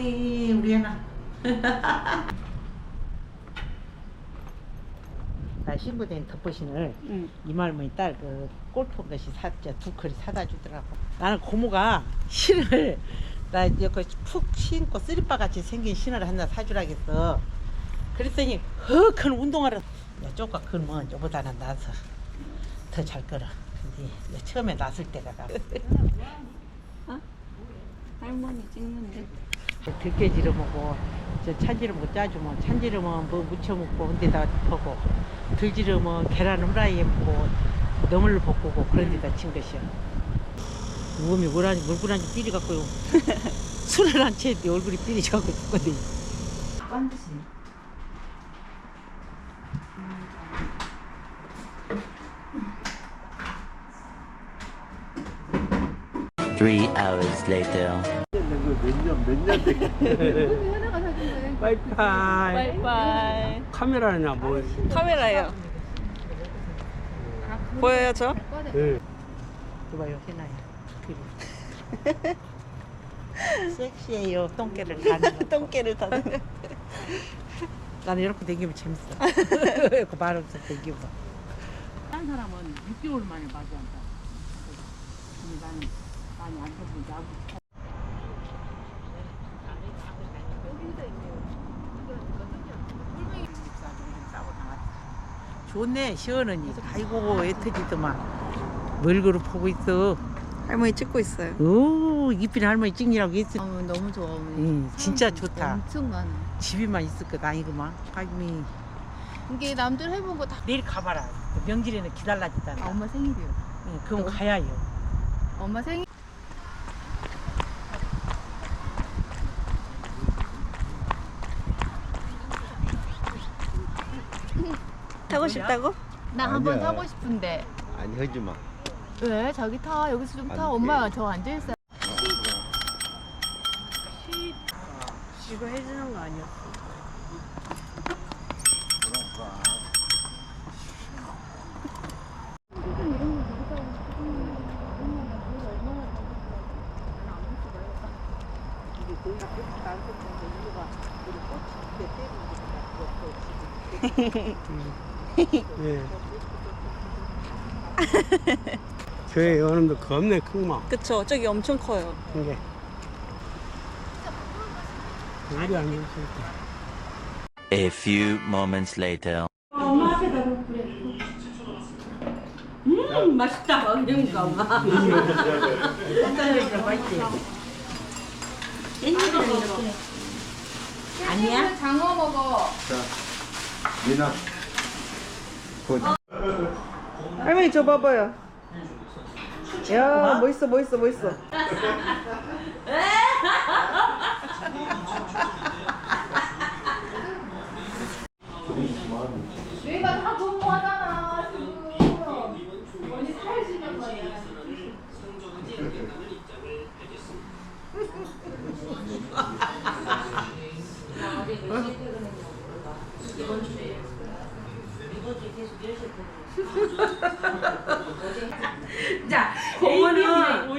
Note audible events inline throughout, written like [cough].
에이 우리 애나 나 신부된 덮버신을 응. 이말머니 딸그 골프 것이 사자 두 컬이 사다 주더라고. 나는 고모가 신을 [laughs] 나 여기 푹 신고 쓰리빠 같이 생긴 신을 하나 사주라겠어. 그랬더니 허큰 운동화를 야 쪼까 그건 뭐 저보다는 나서 더잘 끌어. 근데 내 처음에 났을 때가 나 [laughs] 할머니 찍는데. 들깨지름 먹고 저 찬지름은 짜주면 찬지름은 뭐 무쳐 먹고 근데다 덮고 들지름은 계란 후라이에 먹고 너물 볶고 그런 데다 친 것이야 몸이 물안지 물구란지 삐리 갖고 [laughs] 술을 안 취했는데 얼굴이 삐리 져갖고 죽거든 반드시. Three hours later. 몇년 돼? 하나가 사준 거예요. 빠이빠이. 바이바이. 카메라냐 뭐? 카메라예요. 보여요 저? 네. 이봐요 해놔요 그래 섹시해요 똥개를 다는 거 똥개를 다는. 나는 이렇게 댕기면 재밌어 [laughs] 그말 없어 댕기면 한 사람은 6개월 만에 마주한다 근데 나는 많이 안 야구 좋네 시원하니 아이고 애터지더만 뭘 그러 보고 있어 할머니 찍고 있어요. 오 이쁜 할머니 찍니라고 했어 어머 너무 좋아 어머니. 응, 진짜 좋다 엄청 많아. 집에만 있을 것 아니구만 아이미 이게 남들 해본 거 다. 내일 가봐라 그 명절에는 기다려지다 아, 엄마 생일이요. 응, 그럼 가야요 엄마 생일. 타고 싶다고? 나 한 번 아니야. 타고 싶은데. 아니 하지 마. 왜? 자기 타. 여기서 좀안 타. 돼. 엄마 저 앉아 있어. 이거 해주는 거 아니었어? [laughs] 예. 저희 여름도 겁내 큰마 그쵸. 저기 엄청 커요. 큰 게. 우리 안 때. A few moments later. 맛있다 그러니까 엄마 짠짠이랑 맛있지 깻잎이랑 이렇게 아니야? 장어 먹어. 미나. 할머니 저 봐봐요. 야 멋있어 멋있어 멋있어. 살시는 [laughs] 거야. 자, 공원은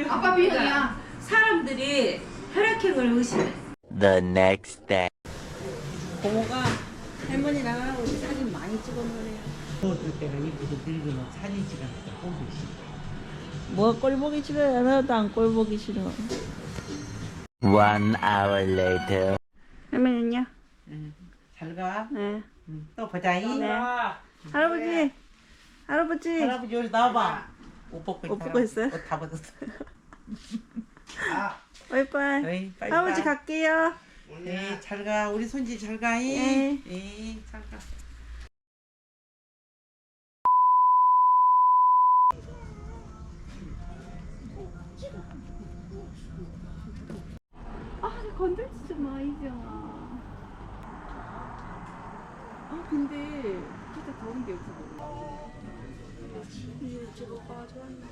아빠 비행이야. 사람들이 혈액형을 의심해. The next day. 고모가 할머니랑 우리 사진 많이 찍어놓으래요 먹을 때가 이쁘게 늙으면 사진 찍으니까 보기 싫어 뭐가 꼴 보기 싫어요? 하나도 안 꼴 보기 싫어. One hour later. 할머니는요? 잘가 네. 응, 또 보자이 네. 할아버지, 할아버지. 할아버지 여기 나와봐 옷 벗고 옷 있다. 벗고 있어요? 옷다 벗었어 아. 에이, 빨리 할아버지 가. 갈게요. 네, 잘가 우리 손지 잘가 네. 네, 잘가 아, 건들지 좀 마이자. 아, 근데 진짜 더운 게 없어. 이 저거 빠져왔나 봐.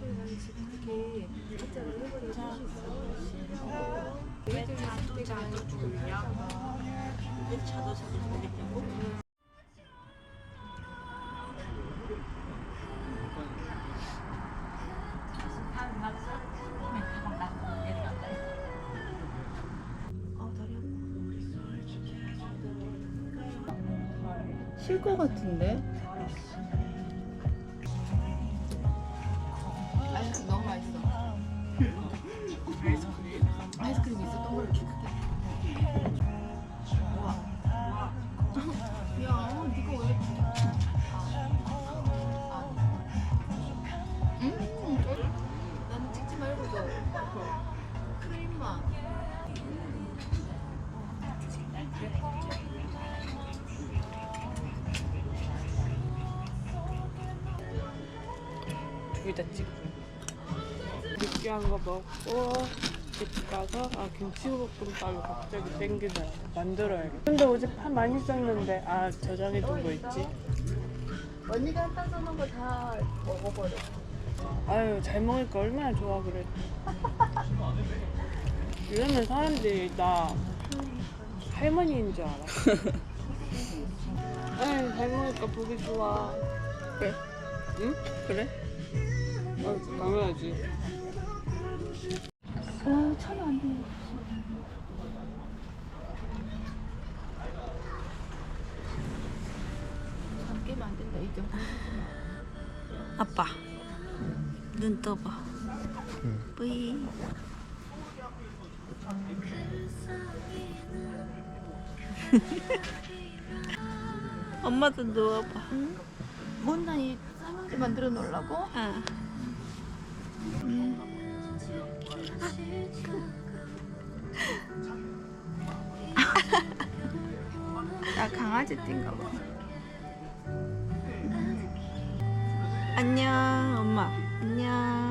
이렇게 진짜로 해버리고 있어. 왜 자동차 안 되냐고? 쉴 것 같은데? 아이스크림 너무 여기다 찍고 느끼한 거 먹고 집 가서 아 김치볶음밥이 갑자기 땡기더라고 만들어야겠다 근데 어제 파 많이 썼는데 아 저장해 둔 거 있지? 언니가 따서 놓은 거 다 먹어버려. 아유 잘 먹으니까 얼마나 좋아 그래 [laughs] 이러면 사람들이 나 할머니인 줄 알아 [laughs] 아유 잘 먹으니까 보기 좋아 그래? 응? 그래? 어, 당연하지 아, 차면 안 돼. 안 깨면 안 된다, 이경. 아빠 눈 떠봐 뿌이 [laughs] 엄마도 누워봐 뭔나 이 쌍둥이 만들어 놓으려고? 아. 나 강아지 띵가 봐. 안녕 엄마. 안녕